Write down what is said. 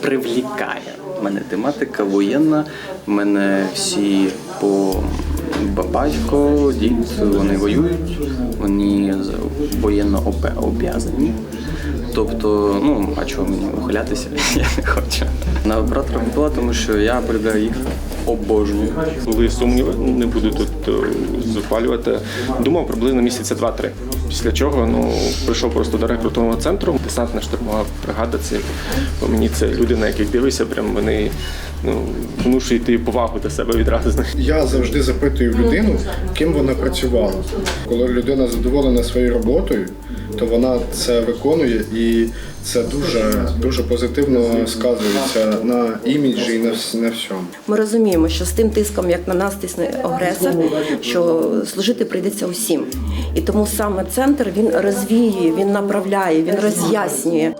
привлікає. У мене тематика воєнна, в мене всі по ба- батько, дід, вони воюють, вони воєнно об'язані. Тобто, ну, а чого мені ухилятися? Я не хочу. На оператора була, тому що я полюбляю їх, обожнюю. Були сумніви, не буду тут е, запалювати. Думав приблизно місяця два-три. Після чого ну прийшов просто до рекрутного центру. Десантна штурмова бригада. Це мені це люди, на яких дивишся, прям вони ну внушують тобі повагу до себе відразу. Я завжди запитую людину, ким вона працювала. Коли людина задоволена своєю роботою, то вона це виконує і це дуже дуже позитивно сказується на іміджі і на, на всьому. Ми розуміємо, що з тим тиском, як на нас тисне агресор, що служити прийдеться усім. І тому саме центр він розвіює, він направляє, він роз'яснює.